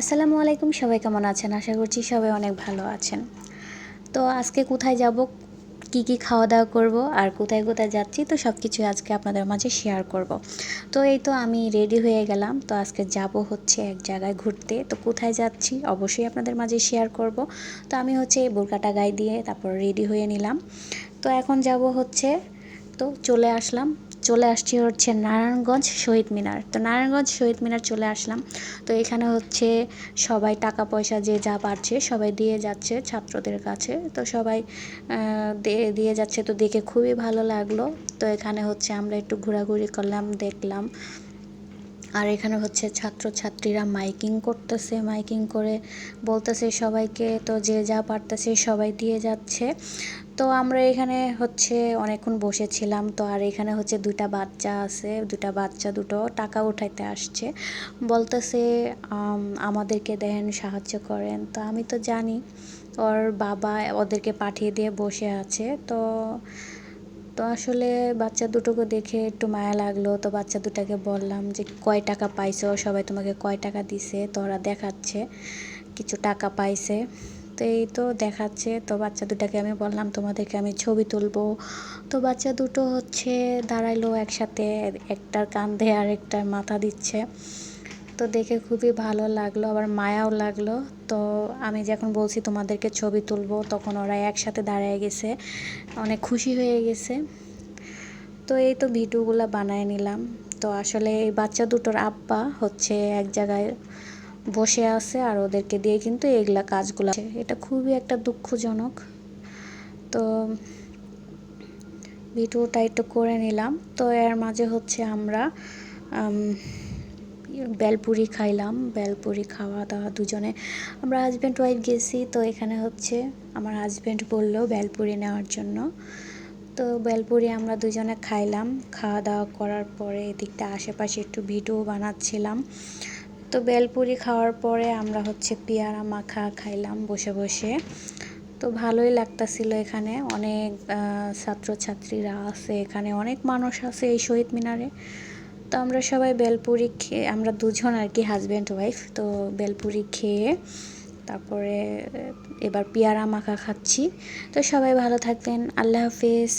আসসালামু আলাইকুম, সবাই কেমন আছেন? আশা করছি সবাই অনেক ভালো আছেন। তো আজকে কোথায় যাব? কি কি খাওয়া দাওয়া করব? আর কোথায় কোথায় যাচ্ছি? তো সব কিছু আজকে আপনাদের মাঝে শেয়ার করব। তো এই তো আমি রেডি হয়ে গেলাম। তো আজকে যাব হচ্ছে এক জায়গায় ঘুরতে। তো কোথায় যাচ্ছি? অবশ্যই আপনাদের মাঝে শেয়ার করব। তো আমি হচ্ছে বোরকাটা গায়ে দিয়ে তারপর রেডি হয়ে নিলাম। তো এখন যাব হচ্ছে, তো চলে আসলাম। চলে আসছি হচ্ছে নারায়ণগঞ্জ শহীদ মিনার। তো নারায়ণগঞ্জ শহীদ মিনার চলে আসলাম। তো এখানে হচ্ছে সবাই টাকা পয়সা যে যা পারছে সবাই দিয়ে যাচ্ছে ছাত্রদের কাছে। তো সবাই দিয়ে যাচ্ছে। তো দেখে খুবই ভালো লাগল। তো এখানে হচ্ছে আমরা একটু ঘোরাঘুরি করলাম, দেখলাম। আর এখানে হচ্ছে ছাত্রছাত্রীরা মাইকিং করতেছে, মাইকিং করে বলতেছে সবাইকে, তো যে যা পারতেছে সবাই দিয়ে যাচ্ছে। তো আমরা এখানে হচ্ছে অনেকক্ষণ বসেছিলাম। তো আর এখানে হচ্ছে দুইটা বাচ্চা আছে দুটা বাচ্চা দুটো টাকা উঠাইতে আসছে। বলতেছে আমাদেরকে দেন, সাহায্য করেন। তো আমি তো জানি, ওর বাবা ওদেরকে পাঠিয়ে দিয়ে বসে আছে। তো তো আসলে বাচ্চা দুটোকে দেখে একটু মায়া লাগল। তো বাচ্চা দুটাকে বললাম যে, কয় টাকা পাইছো? সবাই তোমাকে কয় টাকা দিছে? তো ওরা দেখাচ্ছে, কিছু টাকা পাইছে। তো এই তো দেখাচ্ছে। তো বাচ্চা দুটাকে আমি বললাম, তোমাদেরকে আমি ছবি তুলবো। তো বাচ্চা দুটো হচ্ছে দাঁড়াইলো একসাথে, একটার কান্ধে আর একটার মাথা দিচ্ছে। তো দেখে খুবই ভালো লাগল, আবার মায়াও লাগল। তো আমি যখন বলছি তোমাদেরকে ছবি তুলবো, তখন ওরা একসাথে দাঁড়িয়ে গেছে, অনেক খুশি হয়ে গেছে। তো এই তো ভিডিওগুলো বানায় নিলাম। তো আসলে এই বাচ্চা দুটোর আব্বা হচ্ছে এক জায়গায় বসে আছে আর ওদেরকে দিয়ে কিন্তু এগুলা কাজগুলো এটা খুবই একটা দুঃখজনক। তো ভিডিওটা একটু করে নিলাম। তো এর মাঝে হচ্ছে আমরা বেলপুরি খাইলাম, বেলপুরি খাওয়া দাওয়া দুজনে। আমরা হাজব্যান্ড ওয়াইফ গেছি, তো এখানে হচ্ছে আমার হাজব্যান্ড বলল বেলপুরি নেওয়ার জন্য। তো বেলপুরি আমরা দুজনে খাইলাম খাওয়া দাওয়া করার পরে এদিকটা আশেপাশে একটু ভিডিও বানাচ্ছিলাম। তো বেলপুরি খাওয়ার পরে আমরা হচ্ছে পেয়ারা মাখা খাইলাম বসে বসে। তো ভালোই লাগতাছিল এখানে, অনেক ছাত্রছাত্রীরা আছে এখানে, অনেক মানুষ আছে এই শহীদ মিনারে। তো আমরা সবাই বেলপুরি খেয়ে, আমরা দুজন আর কি হাজব্যান্ড ওয়াইফ তো বেলপুরি খেয়ে তারপরে এবার পেয়ারা মাখা খাচ্ছি। তো সবাই ভালো থাকবেন, আল্লাহ হাফিজ।